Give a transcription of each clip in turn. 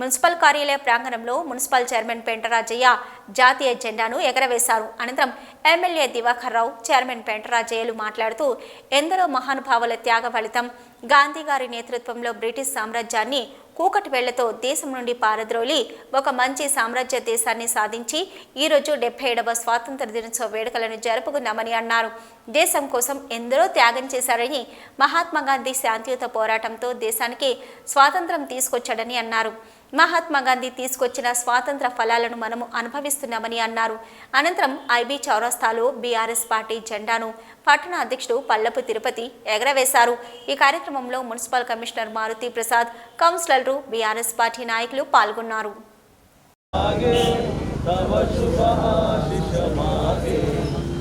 Municipal కార్యాలయ ప్రాంగణంలో municipal chairman Pentarajaiah జాతీయ జెండాను ఎగరవేశారు. అనంతరం ఎమ్మెల్యే దివాకర్ రావు చైర్మన్ పెంటరాజయ్యలు మాట్లాడుతూ ఎందరో మహానుభావుల త్యాగ ఫలితం. గాంధీ గారి నేతృత్వంలో బ్రిటిష్ సామ్రాజ్యాన్ని కూకటి వేళ్ళతో దేశం నుండి పారద్రోలి ఒక మంచి సామ్రాజ్య దేశాన్ని సాధించి ఈరోజు డెబ్బై ఏడవ స్వాతంత్ర దినోత్సవ వేడుకలను జరుపుకున్నామని అన్నారు. దేశం కోసం ఎందరో త్యాగం చేశారని మహాత్మా గాంధీ శాంతియుత పోరాటంతో దేశానికి స్వాతంత్రం తీసుకొచ్చాడని అన్నారు. మహాత్మా గాంధీ తీసుకొచ్చిన స్వాతంత్ర ఫలాలను మనము అనుభవిస్తున్నామని అన్నారు. అనంతరం ఐబీ చౌరస్తాలో బీఆర్ఎస్ పార్టీ జెండాను పట్టణ అధ్యక్షుడు పల్లపు తిరుపతి ఎగరవేశారు. ఈ కార్యక్రమంలో మున్సిపల్ కమిషనర్ మారుతి ప్రసాద్ కౌన్సిలర్లు బీఆర్ఎస్ పార్టీ నాయకులు పాల్గొన్నారు. ఆగే తవ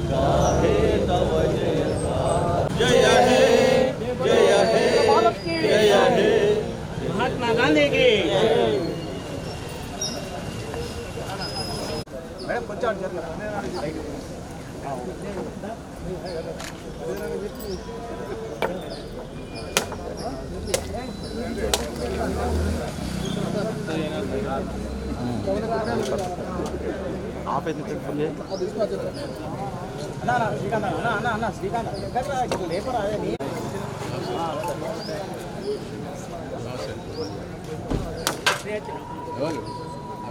गाहे ఆఫ్ అయితే ఫుల్ శ్రీకాంత్ అన్న అన్న అన్న శ్రీకాంత్ లేపరా ఎవరు?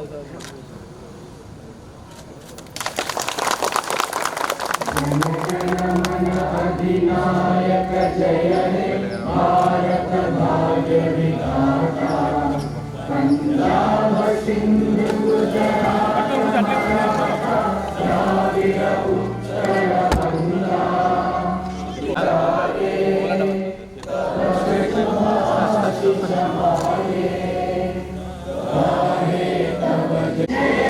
నీ ఎవరు అవన్నీ ఎత్తుకుంటూ ఎత్తుకుంటూ తీసుకుంటారు కొంచెం అది జరిగిందా Yeah.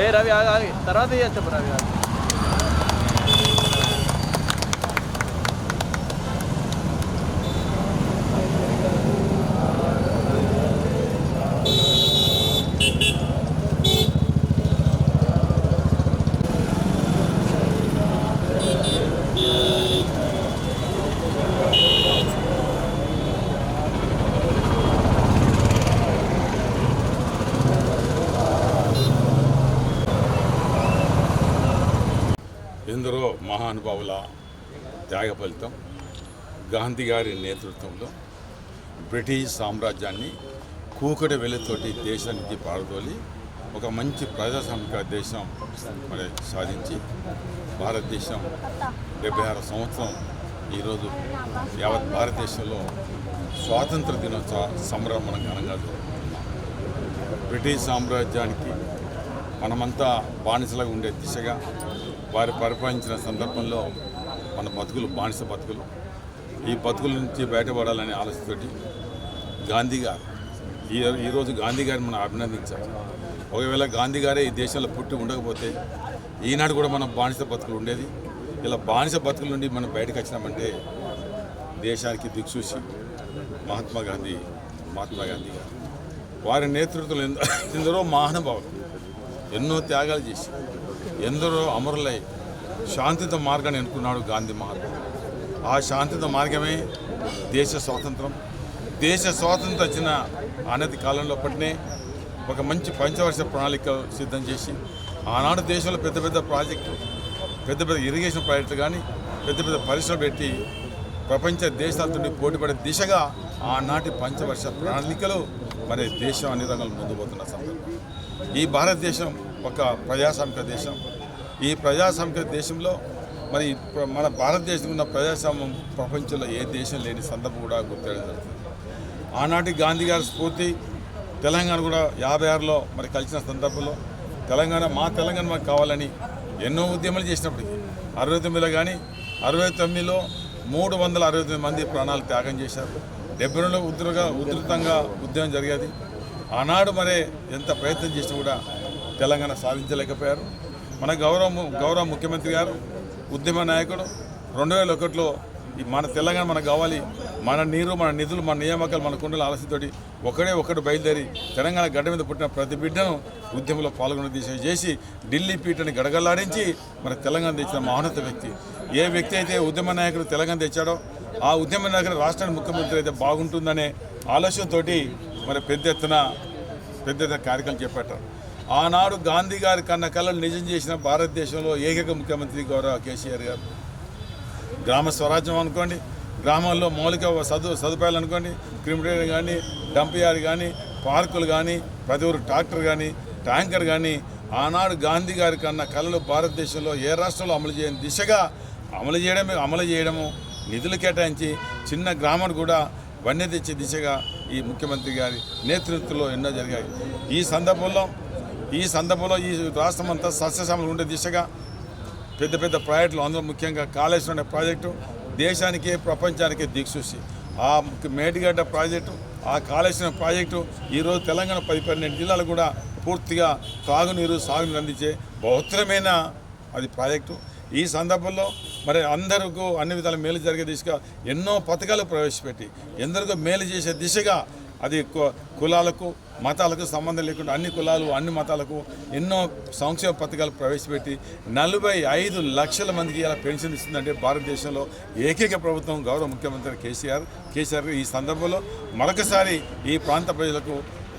ఏ రవి ఆగి ఆగి తర్వాత చెప్పు రవి ఆగి ఎందరో మహానుభావుల త్యాగ ఫలితం గాంధీ గారి నేతృత్వంలో బ్రిటిష్ సామ్రాజ్యాన్ని కూకటి వెలుతోటి దేశానికి పారదోలి ఒక మంచి ప్రజాస్వామిక దేశం మరి సాధించి భారతదేశం డెబ్బై ఆరు సంవత్సరం ఈరోజు యావత్ భారతదేశంలో స్వాతంత్ర దినోత్సవ సంబరం మనం ఘనంగా జరుపుకుంటున్నాం. బ్రిటిష్ సామ్రాజ్యానికి మనమంతా బానిసలుగా ఉండే దిశగా వారు పరిపాలించిన సందర్భంలో మన బతుకులు బానిస బతుకులు. ఈ బతుకుల నుంచి బయటపడాలనే ఆలోచనతోటి గాంధీ గారు ఈ ఈరోజు గాంధీ గారిని మనం అభినందించాలి. ఒకవేళ గాంధీ గారే ఈ దేశంలో పుట్టి ఉండకపోతే ఈనాడు కూడా మనం బానిస బతుకులు ఉండేది. ఇలా బానిస బతుకుల నుండి మనం బయటకు వచ్చినామంటే దేశానికి దిక్సూచి మహాత్మా గాంధీ మహాత్మా గాంధీ గారు. వారి నేతృత్వంలో ఎందరో మహానుభావులు ఎన్నో త్యాగాలు చేసి ఎందరో అమరులై శాంతిత మార్గాన్ని ఎన్నుకున్నాడు గాంధీ మహాత్ముడు. ఆ శాంతిత మార్గమే దేశ స్వాతంత్రం. దేశ స్వాతంత్రం వచ్చిన అనతి కాలంలో పట్టినే ఒక మంచి పంచవర్ష ప్రణాళిక సిద్ధం చేసి ఆనాడు దేశంలో పెద్ద పెద్ద ప్రాజెక్టులు పెద్ద పెద్ద ఇరిగేషన్ ప్రాజెక్టులు కానీ పెద్ద పెద్ద పరిశ్రమలు పెట్టి ప్రపంచ దేశాలతో పోటీపడే దిశగా ఆనాటి పంచవర్ష ప్రణాళికలు మరి దేశం అన్ని రంగాలు ముందు పోతున్న సందర్భం. ఈ భారతదేశం ఒక ప్రజాస్వామిక దేశం. ఈ ప్రజాస్వామిక దేశంలో మరి మన భారతదేశం ఉన్న ప్రజాస్వామ్యం ప్రపంచంలో ఏ దేశం లేని సందర్భం కూడా గుర్తించడం జరుగుతుంది. ఆనాటి గాంధీ గారి స్ఫూర్తి తెలంగాణ కూడా యాభై ఆరులో మరి కలిసిన సందర్భంలో తెలంగాణ మా తెలంగాణ మాకు కావాలని ఎన్నో ఉద్యమాలు చేసినప్పటికీ అరవై తొమ్మిదిలో కానీ అరవై తొమ్మిదిలో మూడు వందల అరవై తొమ్మిది మంది ప్రాణాలు త్యాగం చేశారు. డెబ్బై రెండులో ఉధృతంగా ఉధృతంగా ఉద్యమం జరిగేది. ఆనాడు మరే ఎంత ప్రయత్నం చేసినా కూడా తెలంగాణ సాధించలేకపోయారు. మన గౌరవ గౌరవ ముఖ్యమంత్రి గారు ఉద్యమ నాయకుడు రెండు వేల ఒకటిలో ఈ మన తెలంగాణ మనకు కావాలి. మన నీరు మన నిధులు మన నియామకాలు మన కుండల ఆలస్యంతోటి ఒకడే ఒకటి బయలుదేరి తెలంగాణ గడ్డ మీద పుట్టిన ప్రతి బిడ్డను ఉద్యమంలో పాల్గొనే దిశ చేసి ఢిల్లీ పీఠని గడగల్లాడించి మన తెలంగాణ తెచ్చిన మహోన్నత వ్యక్తి. ఏ వ్యక్తి అయితే ఉద్యమ నాయకుడు తెలంగాణ తెచ్చాడో ఆ ఉద్యమ నాయకుడు రాష్ట్రానికి ముఖ్యమంత్రి అయితే బాగుంటుందనే ఆలోచనతో మరి పెద్ద ఎత్తున పెద్ద ఎత్తున కార్యక్రమం చేపట్టారు. ఆనాడు గాంధీ గారి కన్న కళలు నిజం చేసిన భారతదేశంలో ఏకైక ముఖ్యమంత్రి గౌరవ కేసీఆర్ గారు. గ్రామ స్వరాజ్యం అనుకోండి గ్రామాల్లో మౌలిక సదు సదుపాయాలు అనుకోండి క్రిమినల్ కానీ డంప్ యార్డ్ కానీ పార్కులు కానీ ప్రతి ఒక్కరు ట్రాక్టర్ కానీ ట్యాంకర్ కానీ ఆనాడు గాంధీ గారి కన్నా కళలు భారతదేశంలో ఏ రాష్ట్రంలో అమలు చేయని దిశగా అమలు చేయడమే అమలు చేయడము నిధులు కేటాయించి చిన్న గ్రామం కూడా వన్య తెచ్చే దిశగా ఈ ముఖ్యమంత్రి గారి నేతృత్వంలో ఎన్నో జరిగాయి. ఈ సందర్భంలో ఈ సందర్భంలో ఈ రాష్ట్రం అంతా సస్యశ్యామలు ఉండే దిశగా పెద్ద పెద్ద ప్రాజెక్టులు అందులో ముఖ్యంగా కాళేశ్వరం అనే ప్రాజెక్టు దేశానికే ప్రపంచానికే దిక్సూసి ఆ మేడిగడ్డ ప్రాజెక్టు ఆ కాళేశ్వరం ప్రాజెక్టు ఈరోజు తెలంగాణ పది పన్నెండు జిల్లాలు కూడా పూర్తిగా తాగునీరు సాగునీరు అందించే బహుత్తరమైన అది ప్రాజెక్టు. ఈ సందర్భంలో మరి అందరికీ అన్ని విధాల మేలు జరిగే దిశగా ఎన్నో పథకాలు ప్రవేశపెట్టి ఎందరికో మేలు చేసే దిశగా అది కులాలకు మతాలకు సంబంధం లేకుండా అన్ని కులాలు అన్ని మతాలకు ఎన్నో సంక్షేమ పథకాలు ప్రవేశపెట్టి నలభై ఐదు లక్షల మందికి ఇలా పెన్షన్ ఇస్తుందంటే భారతదేశంలో ఏకైక ప్రభుత్వం గౌరవ ముఖ్యమంత్రి కేసీఆర్ కేసీఆర్ ఈ సందర్భంలో మరొకసారి ఈ ప్రాంత ప్రజలకు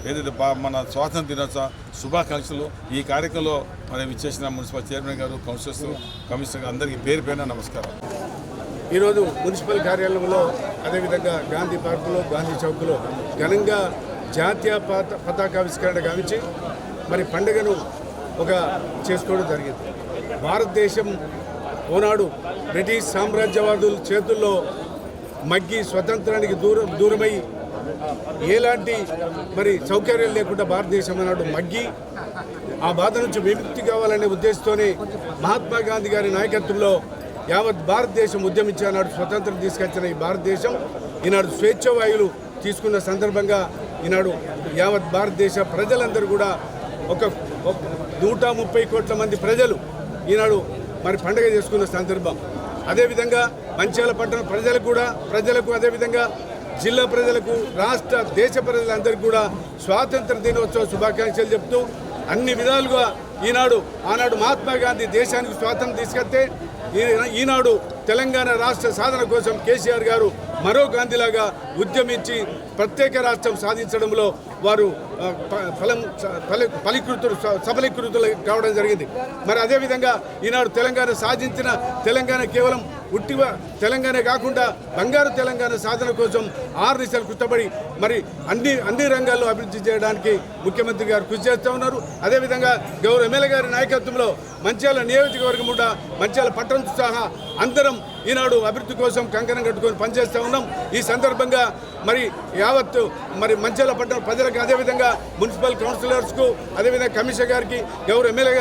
ఏదైతే బా- మన స్వాతంత్ర దినోత్సవ శుభాకాంక్షలు ఈ కార్యక్రమంలో మనం ఇచ్చేసిన మున్సిపల్ చైర్మన్ గారు కౌన్సిలర్స్ కమిషనర్ అందరికీ పేరు పేరున నమస్కారం. ఈరోజు మున్సిపల్ కార్యాలయంలో అదేవిధంగా గాంధీ పార్కులో గాంధీ చౌక్లో ఘనంగా జాతీయ పత పతాకావిష్కరణ గావించి మరి పండుగను ఒక చేసుకోవడం జరిగింది. భారతదేశం ఓనాడు బ్రిటిష్ సామ్రాజ్యవాదుల చేతుల్లో మగ్గి స్వతంత్రానికి దూరం దూరమై ఎలాంటి మరి సౌకర్యాలు లేకుండా భారతదేశం అన్నాడు మగ్గి. ఆ బాధ నుంచి విముక్తి కావాలనే ఉద్దేశంతోనే మహాత్మా గాంధీ గారి నాయకత్వంలో యావత్ భారతదేశం ఉద్యమించి ఆనాడు స్వతంత్రం తీసుకొచ్చిన ఈ భారతదేశం. ఈనాడు స్వేచ్ఛవాయువులు తీసుకున్న సందర్భంగా ఈనాడు యావత్ భారతదేశ ప్రజలందరూ కూడా ఒక ఒక నూట ముప్పై కోట్ల మంది ప్రజలు ఈనాడు మరి పండుగ చేసుకున్న సందర్భం. అదేవిధంగా మంచాల పట్టణ ప్రజలకు కూడా ప్రజలకు అదేవిధంగా జిల్లా ప్రజలకు రాష్ట్ర దేశ ప్రజలందరికీ కూడా స్వాతంత్ర దినోత్సవ శుభాకాంక్షలు చెప్తూ అన్ని విధాలుగా ఈనాడు ఆనాడు మహాత్మా గాంధీ దేశానికి స్వాతంత్రం తీసుకొస్తే ఈ- ఈనాడు తెలంగాణ రాష్ట్ర సాధన కోసం కేసీఆర్ గారు మరో గాంధీలాగా ఉద్యమించి ప్రత్యేక రాష్ట్రం సాధించడంలో వారు ఫలం ఫలి ఫలీకృతులు సఫలీకృతులు కావడం జరిగింది. మరి అదేవిధంగా ఈనాడు తెలంగాణ సాధించిన తెలంగాణ కేవలం ఉట్టివ తెలంగాణ కాకుండా బంగారు తెలంగాణ సాధన కోసం ఆరు దిశలు కృతపడి మరి అన్ని అన్ని రంగాల్లో అభివృద్ధి చేయడానికి ముఖ్యమంత్రి గారు కృషి చేస్తూ ఉన్నారు. అదేవిధంగా గౌరవ ఎమ్మెల్యే గారి నాయకత్వంలో మంచాల నియోజకవర్గం కూడా మంచాల పట్టణం సహా అందరం ఈనాడు అభివృద్ధి కోసం కంకణం కట్టుకొని పనిచేస్తూ ఉన్నాం. ఈ సందర్భంగా మరి యావత్తు మరి మంచాల పట్టణ ప్రజలకు అదేవిధంగా మున్సిపల్ కౌన్సిలర్స్కు అదేవిధంగా కమిషనర్ గారికి గౌరవ ఎమ్మెల్యే